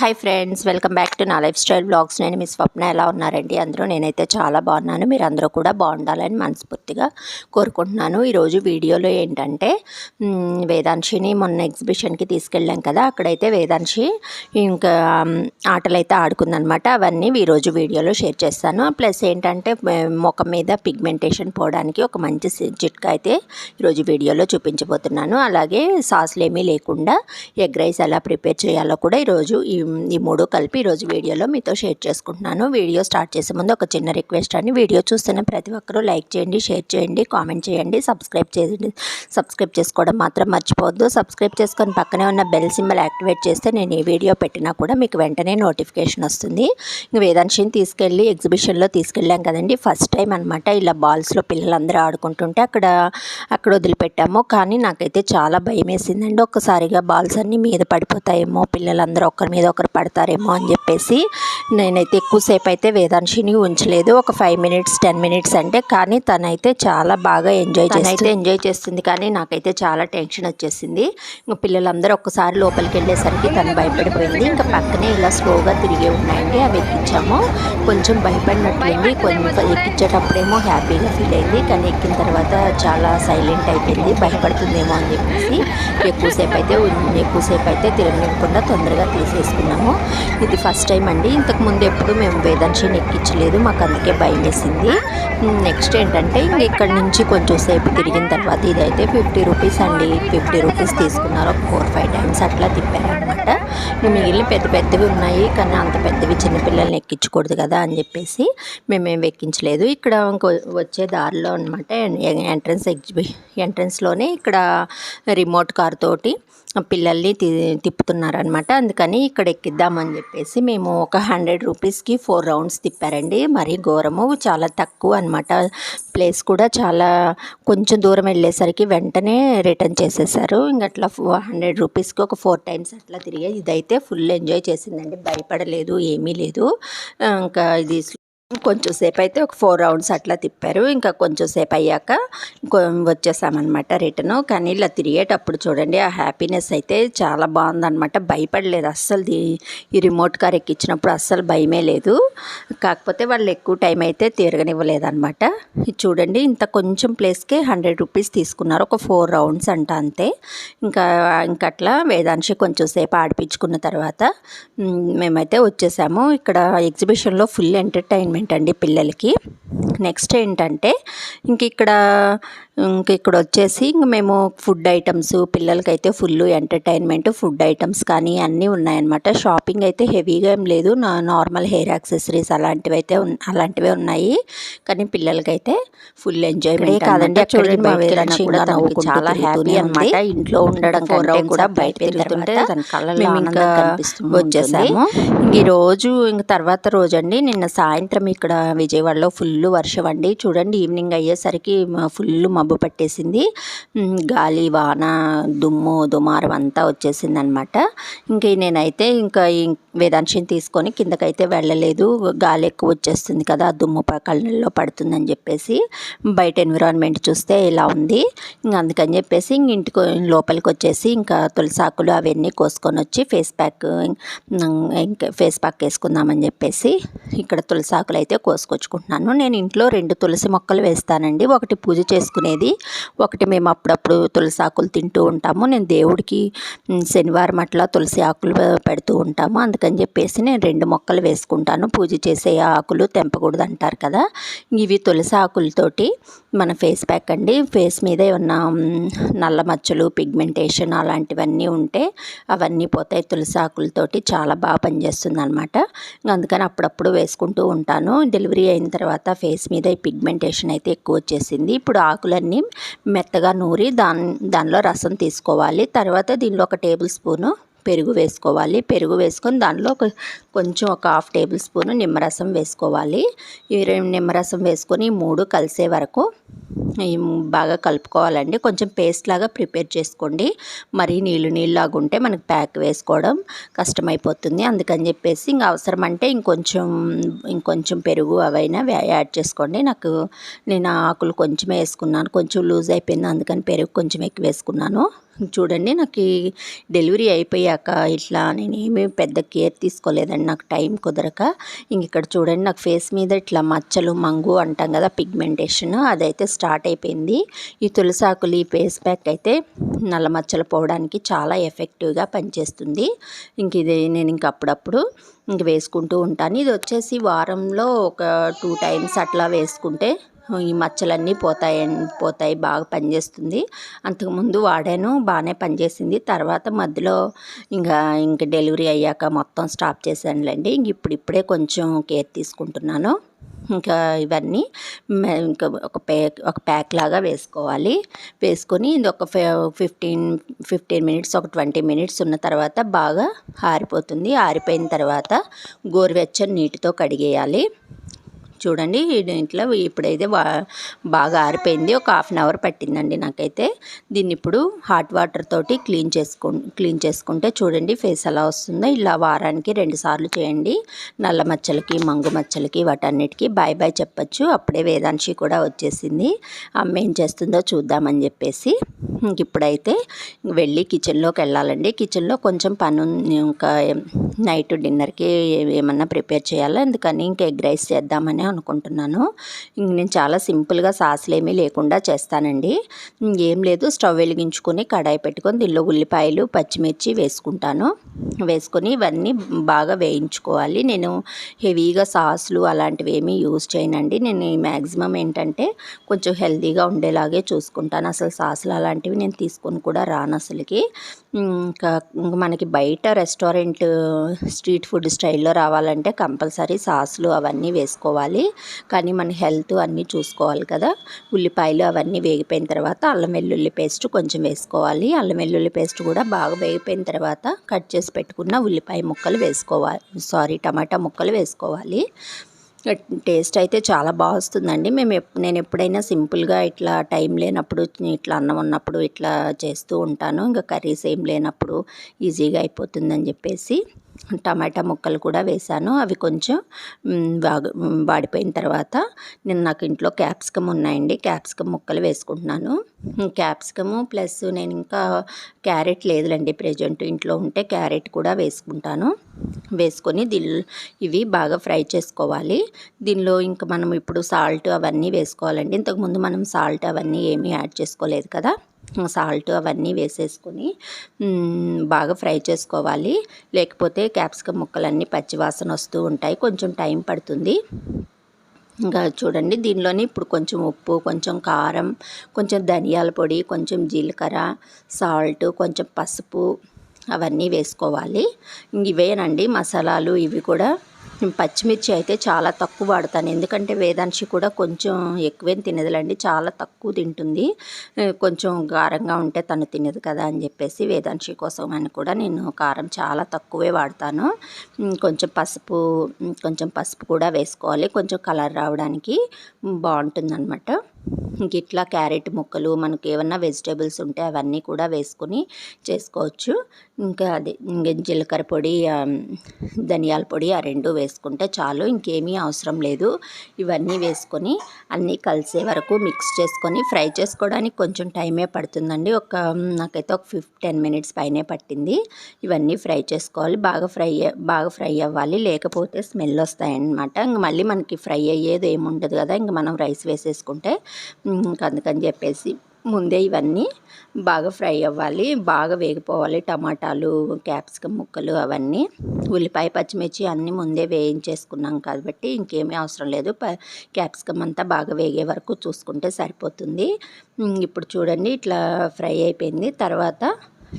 Hi friends welcome back to నా lifestyle blogs నేను మీ స్వప్న ఎలా ఉన్నారండి? అందరూ నేనైతే చాలా బాగున్నాను. మీరు అందరూ కూడా బాగుండాలని మనస్ఫూర్తిగా కోరుకుంటున్నాను. ఈరోజు వీడియోలో ఏంటంటే వేదాంశిని మొన్న ఎగ్జిబిషన్కి తీసుకెళ్ళాం కదా అక్కడైతే వేదాంశి ఇంకా ఆటలు అయితే ఆడుకుందనమాట అవన్నీ ఈరోజు వీడియోలో షేర్ చేస్తాను. ప్లస్ ఏంటంటే ముఖం మీద పిగ్మెంటేషన్ పోవడానికి ఒక మంచి చిట్కా అయితే ఈరోజు వీడియోలో చూపించబోతున్నాను. అలాగే సాస్లు ఏమీ లేకుండా ఎగ్ రైస్ ఎలా ప్రిపేర్ చేయాలో కూడా ఈరోజు ఈ ఈ మూడు కలిపి ఈరోజు వీడియోలో మీతో షేర్ చేసుకుంటున్నాను. వీడియో స్టార్ట్ చేసే ముందు ఒక చిన్న రిక్వెస్ట్ అండి. వీడియో చూస్తున్న ప్రతి ఒక్కరూ లైక్ చేయండి షేర్ చేయండి కామెంట్ చేయండి సబ్స్క్రైబ్ చేయండి. సబ్స్క్రైబ్ చేసుకోవడం మాత్రం మర్చిపోవద్దు. సబ్స్క్రైబ్ చేసుకొని పక్కనే ఉన్న బెల్ సింబల్ యాక్టివేట్ చేస్తే నేను ఏ వీడియో పెట్టినా కూడా మీకు వెంటనే నోటిఫికేషన్ వస్తుంది. ఇంక వేదాంశిని తీసుకెళ్ళి ఎగ్జిబిషన్లో తీసుకెళ్ళాం కదండి. ఫస్ట్ టైం అనమాట ఇలా బాల్స్లో పిల్లలందరూ ఆడుకుంటుంటే అక్కడ అక్కడ వదిలిపెట్టాము. కానీ నాకైతే చాలా భయం వేసిందండి ఒక్కసారిగా బాల్స్ అన్నీ మీద పడిపోతాయేమో పిల్లలందరూ ఒకరి మీద ఒకరు పడతారేమో అని చెప్పేసి నేనైతే ఎక్కువసేపు అయితే వేదాంశిని ఉంచలేదు. ఒక ఫైవ్ మినిట్స్ టెన్ మినిట్స్ అంటే కానీ తనైతే చాలా బాగా ఎంజాయ్ చేసి అయితే ఎంజాయ్ చేస్తుంది కానీ నాకైతే చాలా టెన్షన్ వచ్చేసింది. ఇంకా పిల్లలందరూ ఒక్కసారి లోపలికి వెళ్ళేసరికి తను భయపడిపోయింది. ఇంకా పక్కనే ఇలా స్లోగా తిరిగి ఉన్నాయండి. అవి ఎక్కించాము. కొంచెం భయపడినట్లయింది కొంచెం ఎక్కించేటప్పుడేమో హ్యాపీగా ఫీల్ అయింది. కానీ ఎక్కిన తర్వాత చాలా సైలెంట్ అయిపోయింది. భయపడుతుందేమో అని చెప్పేసి ఎక్కువసేపు అయితే ఎక్కువసేపు అయితే తిరగనివ్వకుండా తొందరగా తీసేసుకున్నాము ఇది ఫస్ట్ టైం అండి. ఇంతకు ముందు ఎప్పుడు మేము వేదాంశిని ఎక్కించలేదు మాకు అందుకే భయం వేసింది. నెక్స్ట్ ఏంటంటే ఇంక ఇక్కడ నుంచి కొంచెం సేపు తిరిగిన తర్వాత ఇదైతే ఫిఫ్టీ రూపీస్ అండి. ఫిఫ్టీ రూపీస్ తీసుకున్నారు. ఒక ఫోర్ ఫైవ్ టైమ్స్ అట్లా తిప్పారనమాట మిగిలిన పెద్ద పెద్దవి ఉన్నాయి కానీ అంత పెద్దవి చిన్నపిల్లల్ని ఎక్కించకూడదు కదా అని చెప్పేసి మేమేం ఎక్కించలేదు ఇక్కడ వచ్చే దారిలో అనమాట ఎంట్రన్స్ ఎగ్జిబి ఎంట్రన్స్లోనే ఇక్కడ రిమోట్ కార్ తోటి పిల్లల్ని తి తిప్పుతున్నారనమాట అందుకని ఇక్కడ ఎక్కిద్దామని చెప్పేసి మేము ఒక హండ్రెడ్ రూపీస్కి ఫోర్ రౌండ్స్ తిప్పారండి. మరీ ఘోరము చాలా తక్కువ అనమాట ప్లేస్ కూడా చాలా కొంచెం దూరం వెళ్ళేసరికి వెంటనే రిటర్న్ చేసేసారు. ఇంక అట్లా హండ్రెడ్ రూపీస్కి ఒక ఫోర్ టైమ్స్ అట్లా తిరిగి ఇదైతే ఫుల్ ఎంజాయ్ చేసిందండి. భయపడలేదు ఏమీ లేదు. ఇంకా ఇది కొంచెం సేపు అయితే ఒక ఫోర్ రౌండ్స్ అట్లా తిప్పారు. ఇంకా కొంచెం సేపు అయ్యాక వచ్చేసామన్నమాట రిటర్న్ కానీ ఇలా తిరిగేటప్పుడు చూడండి ఆ హ్యాపీనెస్ అయితే చాలా బాగుందన్నమాట. భయపడలేదు అస్సలు ఈ రిమోట్ కార్ ఎక్కించినప్పుడు అస్సలు భయమే లేదు. కాకపోతే వాళ్ళు ఎక్కువ టైం అయితే తిరగనివ్వలేదన్నమాట. ఇది చూడండి ఇంత కొంచెం ప్లేస్కే హండ్రెడ్ రూపీస్ తీసుకున్నారు. ఒక ఫోర్ రౌండ్స్ అంట అంతే. ఇంకా ఇంకా అట్లా వేదాంశి కొంచెం సేపు ఆడిపించుకున్న తర్వాత మేమైతే వచ్చేసాము. ఇక్కడ ఎగ్జిబిషన్లో ఫుల్ ఎంటర్టైన్మెంట్ అండి పిల్లలకి. నెక్స్ట్ ఏంటంటే ఇంక ఇక్కడ ఇంక ఇక్కడ వచ్చేసి ఇంక మేము ఫుడ్ ఐటమ్స్ పిల్లలకైతే ఫుల్ ఎంటర్టైన్మెంట్ ఫుడ్ ఐటమ్స్ కానీ అన్నీ ఉన్నాయన్నమాట. షాపింగ్ అయితే హెవీగా ఏం లేదు. నా నార్మల్ హెయిర్ యాక్సెసరీస్ అలాంటివి అయితే అలాంటివే ఉన్నాయి. కానీ పిల్లలకైతే ఫుల్ ఎంజాయ్మెంట్ కాదండి చూడండి చాలా హ్యాపీ అనమాట ఇంట్లో ఉండడం కంటే కూడా బయట తిరుగుతుంటే మేము ఇంకా వచ్చేసాము. ఇంక ఈ రోజు ఇంక తర్వాత రోజు అండి నిన్న సాయంత్రం ఇక్కడ విజయవాడలో ఫుల్ వర్షం అండి. చూడండి ఈవినింగ్ అయ్యేసరికి ఫుల్ మబ్బు పట్టేసింది. గాలి వాన దుమ్ము దుమారం అంతా వచ్చేసింది అనమాట ఇంక నేనైతే ఇంకా ఈ వేదాంశిని తీసుకొని కిందకైతే వెళ్ళలేదు. గాలి ఎక్కువ వచ్చేస్తుంది కదా దుమ్ము ప- కళ్ళల్లో పడుతుందని చెప్పేసి బయట ఎన్విరాన్మెంట్ చూస్తే ఇలా ఉంది. ఇంకా అందుకని చెప్పేసి ఇంటికి లోపలికి వచ్చేసి ఇంకా తులసాకులు అవన్నీ కోసుకొని వచ్చి ఫేస్ ప్యాక్ ఇంకా ఫేస్ ప్యాక్ వేసుకుందామని చెప్పేసి ఇక్కడ తులసాకులు అయితే కోసుకొచ్చుకుంటున్నాను. నేను ఇంట్లో రెండు తులసి మొక్కలు వేస్తానండి. ఒకటి పూజ చేసుకునేది ఒకటి మేము అప్పుడప్పుడు తులసి ఆకులు తింటూ ఉంటాము. నేను దేవుడికి శనివారం అట్లా తులసి ఆకులు పెడుతూ ఉంటాము. అందుకని చెప్పేసి నేను రెండు మొక్కలు వేసుకుంటాను. పూజ చేసే ఆకులు తెంపకూడదు అంటారు కదా. ఇవి తులసి ఆకులతోటి మన ఫేస్ ప్యాక్ అండి. ఫేస్ మీద ఏమన్నా నల్ల మచ్చలు పిగ్మెంటేషన్ అలాంటివన్నీ ఉంటే అవన్నీ పోతాయి. తులసి ఆకులతోటి చాలా బాగా పనిచేస్తుంది అనమాట అందుకని అప్పుడప్పుడు వేసుకుంటూ ఉంటాను. డెలివరీ అయిన తర్వాత ఫేస్ మీద పిగ్మెంటేషన్ అయితే ఎక్కువ వచ్చేసింది. ఇప్పుడు ఆకులన్నీ మెత్తగా నూరి దాని దానిలో రసం తీసుకోవాలి. తర్వాత దీనిలో ఒక టేబుల్ స్పూను పెరుగు వేసుకోవాలి. పెరుగు వేసుకొని దానిలో ఒక కొంచెం ఒక హాఫ్ టేబుల్ స్పూన్ నిమ్మరసం వేసుకోవాలి. ఈ నిమ్మరసం వేసుకొని మూడు కలిసే వరకు బాగా కలుపుకోవాలండి. కొంచెం పేస్ట్ లాగా ప్రిపేర్ చేసుకోండి. మరీ నీళ్ళు నీళ్ళలాగా ఉంటే మనకు ప్యాక్ వేసుకోవడం కష్టమైపోతుంది. అందుకని చెప్పేసి ఇంక అవసరం అంటే ఇంకొంచెం ఇంకొంచెం పెరుగు అవైనా యాడ్ చేసుకోండి. నాకు నేను ఆకులు కొంచెం వేసుకున్నాను. కొంచెం లూజ్ అయిపోయింది. అందుకని పెరుగు కొంచెం ఎక్కువ వేసుకున్నాను. చూడండి నాకు డెలివరీ అయిపోయాక ఇట్లా నేను ఏమీ పెద్ద కేర్ తీసుకోలేదండి నాకు టైం కుదరక. ఇంక ఇక్కడ చూడండి నాకు ఫేస్ మీద ఇట్లా మచ్చలు మంగు అంటాం కదా పిగ్మెంటేషన్ అదైతే స్టార్ట్ అయిపోయింది. ఈ తులసాకులు ఈ ఫేస్ ప్యాక్ అయితే నల్ల మచ్చలు పోవడానికి చాలా ఎఫెక్టివ్గా పనిచేస్తుంది. ఇంక ఇది నేను ఇంక అప్పుడప్పుడు ఇంక వేసుకుంటూ ఉంటాను. ఇది వచ్చేసి వారంలో ఒక టూ టైమ్స్ అట్లా వేసుకుంటే ఈ మచ్చలన్నీ పోతాయి పోతాయి బాగా పనిచేస్తుంది. అంతకుముందు వాడాను బాగానే పనిచేసింది. తర్వాత మధ్యలో ఇంకా ఇంక డెలివరీ అయ్యాక మొత్తం స్టాప్ చేశానులేండి. ఇంక ఇప్పుడు ఇప్పుడే కొంచెం కేర్ తీసుకుంటున్నాను. ఇంకా ఇవన్నీ ఇంకా ఒక ప్యాక్ ఒక ప్యాక్ లాగా వేసుకోవాలి. వేసుకొని ఇది ఒక ఫిఫ్టీన్ ఫిఫ్టీన్ మినిట్స్ ఒక ట్వంటీ మినిట్స్ ఉన్న తర్వాత బాగా ఆరిపోతుంది. ఆరిపోయిన తర్వాత గోరువెచ్చని నీటితో కడిగేయాలి. చూడండి దీంట్లో ఇప్పుడైతే బాగా ఆరిపోయింది. ఒక హాఫ్ అన్ అవర్ పట్టిందండి నాకైతే. దీన్ని ఇప్పుడు హాట్ వాటర్ తోటి క్లీన్ చేసుకు క్లీన్ చేసుకుంటే చూడండి ఫేస్ ఎలా వస్తుందో. ఇలా వారానికి రెండు సార్లు చేయండి. నల్ల మచ్చలకి మంగు మచ్చలకి వాటన్నిటికీ బాయ్ బాయ్ చెప్పచ్చు. అప్పుడే వేదాంశి కూడా వచ్చేసింది. అమ్మ ఏం చేస్తుందో చూద్దామని చెప్పేసి. ఇప్పుడైతే వెళ్ళి కిచెన్లోకి వెళ్ళాలండి. కిచెన్లో కొంచెం పని ఇంకా నైట్ డిన్నర్కి ఏమన్నా ప్రిపేర్ చేయాలా? అందుకని ఇంక ఎగ్ రైస్ చేద్దామని అనుకుంటున్నాను. ఇంక నేను చాలా సింపుల్గా సాసులు ఏమీ లేకుండా చేస్తానండి. ఏం లేదు స్టవ్ వెలిగించుకొని కడాయి పెట్టుకొని దీనిలో ఉల్లిపాయలు పచ్చిమిర్చి వేసుకుంటాను. వేసుకొని ఇవన్నీ బాగా వేయించుకోవాలి. నేను హెవీగా సాసులు అలాంటివి ఏమీ యూజ్ చేయనండి. నేను మ్యాక్సిమం ఏంటంటే కొంచెం హెల్తీగా ఉండేలాగే చూసుకుంటాను. అసలు సాసులు అలాంటివి నేను తీసుకొని కూడా రాను అసలుకి. ఇంకా మనకి బయట రెస్టారెంట్ స్ట్రీట్ ఫుడ్ స్టైల్లో రావాలంటే కంపల్సరీ సాసులు అవన్నీ వేసుకోవాలి. కానీ మన హెల్త్ అన్నీ చూసుకోవాలి కదా. ఉల్లిపాయలు అవన్నీ వేగిపోయిన తర్వాత అల్లం వెల్లుల్లి పేస్ట్ కొంచెం వేసుకోవాలి. అల్లం వెల్లుల్లి పేస్ట్ కూడా బాగా వేగిపోయిన తర్వాత కట్ చేసి పెట్టుకున్న ఉల్లిపాయ ముక్కలు వేసుకోవాలి. సారీ టమాటా ముక్కలు వేసుకోవాలి. టేస్ట్ అయితే చాలా బాగా వస్తుందండి. మేము నేను ఎప్పుడైనా సింపుల్గా ఇట్లా టైం లేనప్పుడు ఇట్లా అన్నం ఉన్నప్పుడు ఇట్లా చేస్తూ ఉంటాను. ఇంకా కర్రీస్ ఏం లేనప్పుడు ఈజీగా అయిపోతుందని చెప్పేసి. టమాటా ముక్కలు కూడా వేశాను. అవి కొంచెం బాగా వాడిపోయిన తర్వాత నేను నాకు ఇంట్లో క్యాప్సికమ్ ఉన్నాయండి. క్యాప్సికమ్ ముక్కలు వేసుకుంటున్నాను. క్యాప్సికము ప్లస్ నేను ఇంకా క్యారెట్ లేదులేండి ప్రజెంట్. ఇంట్లో ఉంటే క్యారెట్ కూడా వేసుకుంటాను. వేసుకొని దీని ఇవి బాగా ఫ్రై చేసుకోవాలి. దీనిలో ఇంకా మనం ఇప్పుడు సాల్ట్ అవన్నీ వేసుకోవాలండి. ఇంతకుముందు మనం సాల్ట్ అవన్నీ ఏమీ యాడ్ చేసుకోలేదు కదా. సాల్ట్ అవన్నీ వేసేసుకొని బాగా ఫ్రై చేసుకోవాలి. లేకపోతే క్యాప్సికమ్ ముక్కలన్నీ పచ్చివాసన వస్తూ ఉంటాయి. కొంచెం టైం పడుతుంది. ఇంకా చూడండి దీనిలోని ఇప్పుడు కొంచెం ఉప్పు కొంచెం కారం కొంచెం ధనియాల పొడి కొంచెం జీలకర్ర సాల్ట్ కొంచెం పసుపు అవన్నీ వేసుకోవాలి. ఇవేనండి మసాలాలు ఇవి కూడా పచ్చిమిర్చి అయితే చాలా తక్కువ వాడతాను. ఎందుకంటే వేదాంశి కూడా కొంచెం ఎక్కువేం తినదులండి. చాలా తక్కువ తింటుంది. కొంచెం కారంగా ఉంటే తను తినదు కదా అని చెప్పేసి వేదాంశి కోసం అని కూడా నేను కారం చాలా తక్కువే వాడతాను. కొంచెం పసుపు కొంచెం పసుపు కూడా వేసుకోవాలి. కొంచెం కలర్ రావడానికి బాగుంటుందన్నమాట. ఇట్లా క్యారెట్ ముక్కలు మనకి ఏమన్నా వెజిటేబుల్స్ ఉంటే అవన్నీ కూడా వేసుకొని చేసుకోవచ్చు. ఇంకా అది ఇంకా జీలకర్ర పొడి ధనియాల పొడి ఆ రెండు వేసుకుంటే చాలు ఇంకేమీ అవసరం లేదు. ఇవన్నీ వేసుకొని అన్నీ కలిసే వరకు మిక్స్ చేసుకొని ఫ్రై చేసుకోవడానికి కొంచెం టైమే పడుతుందండి. ఒక నాకైతే ఒక ఫిఫ్ టెన్ మినిట్స్ పైనే పట్టింది. ఇవన్నీ ఫ్రై చేసుకోవాలి. బాగా ఫ్రై బాగా ఫ్రై అవ్వాలి. లేకపోతే స్మెల్ వస్తాయన్నమాట. ఇంక మళ్ళీ మనకి ఫ్రై అయ్యేది ఏముండదు కదా. ఇంక మనం రైస్ వేసేసుకుంటే అందుకని చెప్పేసి ముందే ఇవన్నీ బాగా ఫ్రై అవ్వాలి బాగా వేగిపోవాలి. టమాటాలు క్యాప్సికమ్ ముక్కలు అవన్నీ ఉల్లిపాయ పచ్చిమిర్చి అన్నీ ముందే వేయించేసుకున్నాం కాబట్టి ఇంకేమీ అవసరం లేదు. క్యాప్సికమ్ అంతా బాగా వేగే వరకు చూసుకుంటే సరిపోతుంది. ఇప్పుడు చూడండి ఇట్లా ఫ్రై అయిపోయింది. తర్వాత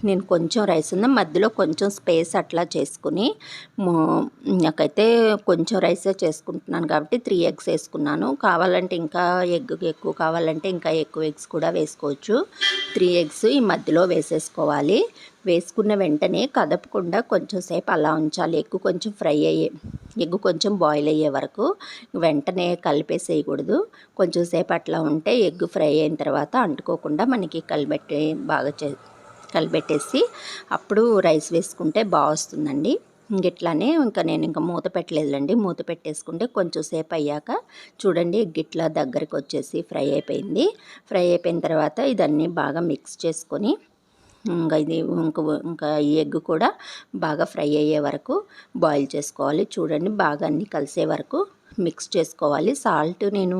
నేను కొంచెం రైస్ ఉంది? మధ్యలో కొంచెం స్పేస్ అట్లా చేసుకుని నాకైతే కొంచెం రైసే చేసుకుంటున్నాను కాబట్టి త్రీ ఎగ్స్ వేసుకున్నాను. కావాలంటే ఇంకా ఎగ్ ఎక్కువ కావాలంటే ఇంకా ఎక్కువ ఎగ్స్ కూడా వేసుకోవచ్చు. త్రీ ఎగ్స్ ఈ మధ్యలో వేసేసుకోవాలి. వేసుకున్న వెంటనే కదపకుండా కొంచెం సేపు అలా ఉంచాలి. ఎగ్ కొంచెం ఫ్రై అయ్యే ఎగ్ కొంచెం బాయిల్ అయ్యే వరకు వెంటనే కలిపేసేయకూడదు. కొంచెం సేపు అట్లా ఉంటే ఎగ్ ఫ్రై అయిన తర్వాత అంటుకోకుండా మనకి కలిపెట్టి బాగా చే కలిపెట్టేసి అప్పుడు రైస్ వేసుకుంటే బాగా వస్తుందండి గిట్లానే ఇంకా నేను ఇంకా మూత పెట్టలేదులేండి. మూత పెట్టేసుకుంటే కొంచెం సేపు అయ్యాక చూడండి గిట్లా దగ్గరికి వచ్చేసి ఫ్రై అయిపోయింది. ఫ్రై అయిపోయిన తర్వాత ఇదన్నీ బాగా మిక్స్ చేసుకొని ఇంకా ఇది ఇంకా ఇంకా ఈ ఎగ్ కూడా బాగా ఫ్రై అయ్యే వరకు బాయిల్ చేసుకోవాలి. చూడండి బాగా అన్నీ కలిసే వరకు మిక్స్ చేసుకోవాలి. సాల్ట్ నేను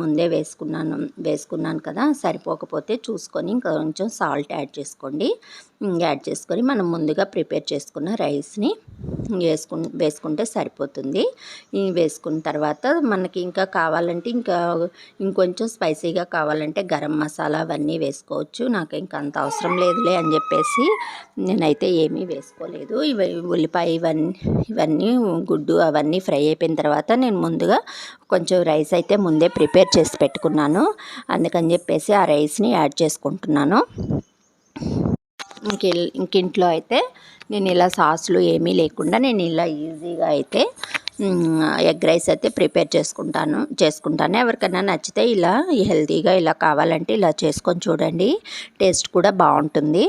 ముందే వేసుకున్నాను వేసుకున్నాను కదా. సరిపోకపోతే చూసుకొని ఇంకా కొంచెం సాల్ట్ యాడ్ చేసుకోండి. యాడ్ చేసుకొని మనం ముందుగా ప్రిపేర్ చేసుకున్న రైస్ని వేసుకు వేసుకుంటే సరిపోతుంది. వేసుకున్న తర్వాత మనకి ఇంకా కావాలంటే ఇంకా ఇంకొంచెం స్పైసీగా కావాలంటే గరం మసాలా అవన్నీ వేసుకోవచ్చు. నాకు ఇంకా అంత అవసరం లేదులే అని చెప్పేసి నేనైతే ఏమీ వేసుకోలేదు. ఇవి ఉల్లిపాయ ఇవన్నీ ఇవన్నీ గుడ్డు అవన్నీ ఫ్రై అయిపోయిన తర్వాత తర్వాత నేను ముందుగా కొంచెం రైస్ అయితే ముందే ప్రిపేర్ చేసి పెట్టుకున్నాను. అందుకని చెప్పేసి ఆ రైస్ని యాడ్ చేసుకుంటున్నాను. ఇంక ఇంకింట్లో అయితే నేను ఇలా సాసులు ఏమీ లేకుండా నేను ఇలా ఈజీగా అయితే ఎగ్ రైస్ అయితే ప్రిపేర్ చేసుకుంటాను చేసుకుంటాను. ఎవరికైనా నచ్చితే ఇలా హెల్తీగా ఇలా కావాలంటే ఇలా చేసుకొని చూడండి. టేస్ట్ కూడా బాగుంటుంది.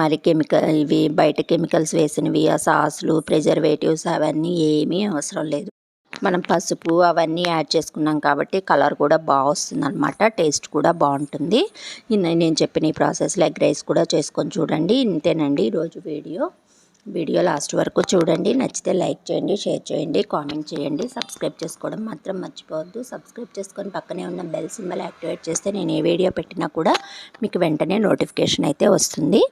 మరి కెమికల్ ఇవి బయట కెమికల్స్ వేసినవి ఆ సాసులు ప్రిజర్వేటివ్స్ అవన్నీ ఏమీ అవసరం లేదు. మనం పసుపు అవన్నీ యాడ్ చేసుకున్నాం కాబట్టి కలర్ కూడా బాగా వస్తుంది అనమాట టేస్ట్ కూడా బాగుంటుంది. నేను చెప్పిన ఈ ప్రాసెస్లో ఎగ్ రైస్ కూడా చేసుకొని చూడండి. ఇంతేనండి ఈరోజు వీడియో. వీడియో లాస్ట్ వరకు చూడండి. నచ్చితే లైక్ చేయండి షేర్ చేయండి కామెంట్ చేయండి. సబ్స్క్రైబ్ చేసుకోవడం మాత్రం మర్చిపోవద్దు. సబ్స్క్రైబ్ చేసుకొని పక్కనే ఉన్న బెల్ సింబల్ యాక్టివేట్ చేస్తే నేను ఏ వీడియో పెట్టినా కూడా మీకు వెంటనే నోటిఫికేషన్ అయితే వస్తుంది.